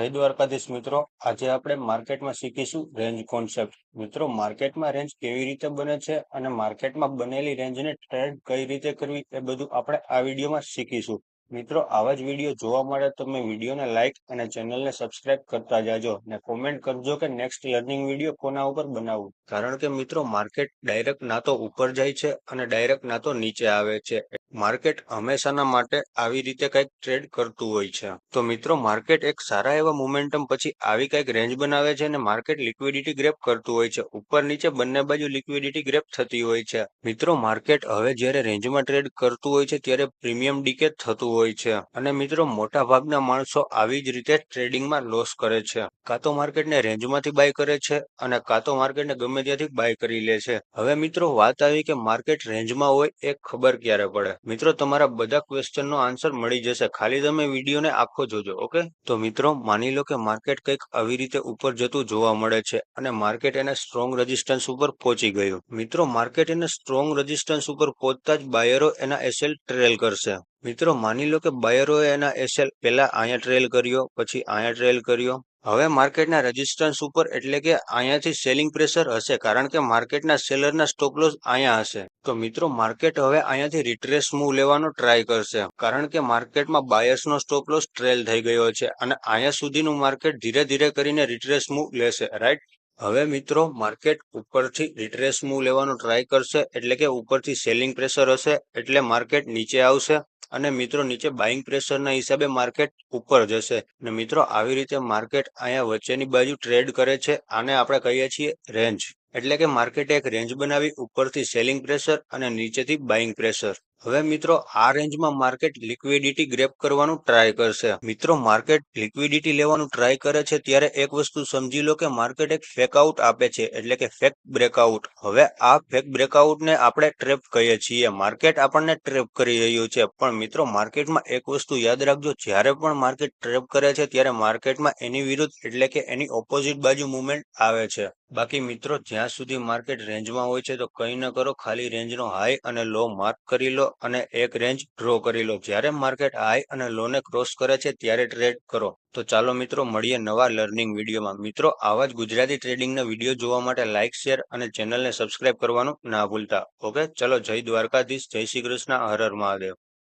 જય દ્વારકાધીશ મિત્રો. આજે આપણે માર્કેટમાં શીખીશું રેન્જ કોન્સેપ્ટ. મિત્રો, માર્કેટમાં રેન્જ કેવી રીતે બને છે અને માર્કેટમાં બનેલી રેન્જને ટ્રેડ કઈ રીતે કરવી એ બધું આપણે આ વિડીયોમાં શીખીશું. મિત્રો, આવા જ વીડિયો જોવા માટે તમે વિડીયોને લાઇક અને ચેનલને સબસ્ક્રાઇબ કરતા જાજો ને કોમેન્ટ કરજો કે નેક્સ્ટ લર્નિંગ વીડિયો કોના ઉપર બનાવવું કારણ કે મિત્રો માર્કેટ ડાયરેક્ટ ના તો ઉપર જાય છે અને ડાયરેક્ટ ના તો નીચે આવે છે. માર્કેટ હંમેશાના માટે આવી રીતે કંઈક ટ્રેડ કરતું હોય છે. તો મિત્રો માર્કેટ એક સારા એવા મોમેન્ટમ પછી આવી કંઈક રેન્જ બનાવે છે અને માર્કેટ લિક્વિડિટી ગ્રેપ કરતું હોય છે. ઉપર નીચે બંને બાજુ લિક્વિડિટી ગ્રેપ થતી હોય છે. મિત્રો માર્કેટ હવે જ્યારે રેન્જમાં ટ્રેડ કરતું હોય છે, ત્યારે પ્રીમિયમ ડીકે થતું હોય છે. અને મિત્રો મોટા ભાગના માણસો આવી જ રીતે ટ્રેડિંગમાં લોસ કરે છે. કાં તો માર્કેટને રેન્જમાંથી બાય કરે છે અને કાં તો માર્કેટને ગમે ત્યાંથી બાય કરી લે છે. હવે મિત્રો, વાત આવી કે માર્કેટ રેન્જમાં હોય એ ખબર ક્યારે પડે? મિત્રો, તમારા બધા ક્વેશ્ચનનો આન્સર મળી જશે. ખાલી તમે વિડીયોને આખો જોજો, ઓકે? તો મિત્રો, માની લો કે માર્કેટ કંઈક આવી રીતે ઉપર જતું જોવા મળે છે અને માર્કેટ એને સ્ટ્રોંગ રેઝિસ્ટન્સ ઉપર પહોંચી ગયું. મિત્રો માર્કેટ એને સ્ટ્રોંગ રેઝિસ્ટન્સ ઉપર પહોંચતા જ બાયરો એના એસેલ ટ્રેલ કરશે. મિત્રો, માની લો કે બાયરોએ એના એસએલ પહેલા અહીંયા ટ્રેલ કર્યો, પછી અહીંયા ટ્રેલ કર્યો. હવે માર્કેટના રેઝિસ્ટન્સ ઉપર એટલે કે અહીંયાથી સેલિંગ પ્રેશર હશે, કારણ કે માર્કેટના સેલરના સ્ટોપ અહીંયા હશે. તો મિત્રો માર્કેટ હવે અહીંયાથી રિટ્રેસ મૂવ લેવાનો ટ્રાય કરશે, કારણ કે માર્કેટમાં બાયર્સનો સ્ટોપ લોસ ટ્રેલ થઈ ગયો છે અને અહીંયા સુધીનું માર્કેટ ધીરે ધીરે કરીને રિટ્રેસ મૂવ લેશે રાઈટ હવે મિત્રો માર્કેટ ઉપરથી રિટ્રેસ મૂવ લેવાનો ટ્રાય કરશે, એટલે કે ઉપરથી સેલિંગ પ્રેશર હશે, એટલે માર્કેટ નીચે આવશે. અને મિત્રો નીચે બાઇંગ પ્રેશરના હિસાબે માર્કેટ ઉપર જશે. અને મિત્રો આવી રીતે માર્કેટ અહીંયા વચ્ચેની બાજુ ટ્રેડ કરે છે, આને આપણે કહીએ છીએ રેન્જ એટલે કે માર્કેટે એક રેન્જ બનાવી ઉપરથી સેલિંગ પ્રેશર અને નીચેથી બાઇંગ પ્રેશર હવે મિત્રો, આ રેન્જમાં માર્કેટ લિક્વિડિટી ગ્રેપ કરવાનું ટ્રાય કરશે. મિત્રો, માર્કેટ લિક્વિડિટી લેવાનું ટ્રાય કરે છે ત્યારે એક વસ્તુ સમજી લો કે માર્કેટ એક ફેકઆઉટ આપે છે, એટલે કે ફેક બ્રેકઆઉટ હવે આ ફેક બ્રેકઆઉટને આપણે ટ્રેપ કહીએ છીએ. માર્કેટ આપણને ટ્રેપ કરી રહ્યું છે. પણ મિત્રો, માર્કેટમાં એક વસ્તુ યાદ રાખજો, જ્યારે પણ માર્કેટ ટ્રેપ કરે છે, ત્યારે માર્કેટમાં એની વિરુદ્ધ એટલે કે એની ઓપોઝિટ બાજુ મુવમેન્ટ આવે છે. બાકી મિત્રો, જ્યાં સુધી માર્કેટ રેન્જમાં હોય છે, તો કંઈ ન કરો. ખાલી રેન્જનો હાઈ અને લો માર્ક કરી લો. અને એક રેન્જ ડ્રો કરી લો. જ્યારે માર્કેટ હાઈ અને લોને ક્રોસ કરે છે, ત્યારે ટ્રેડ કરો. તો ચાલો મિત્રો, મળીએ નવા લર્નિંગ વિડીયોમાં. મિત્રો, આવા જ ગુજરાતી ટ્રેડિંગના વીડિયો જોવા માટે લાઇક શેર અને ચેનલને સબસ્ક્રાઇબ કરવાનું ના ભૂલતા. ઓકે ચલો જય દ્વારકાધીશ. જય શ્રી કૃષ્ણ. હર હર મહાદેવ.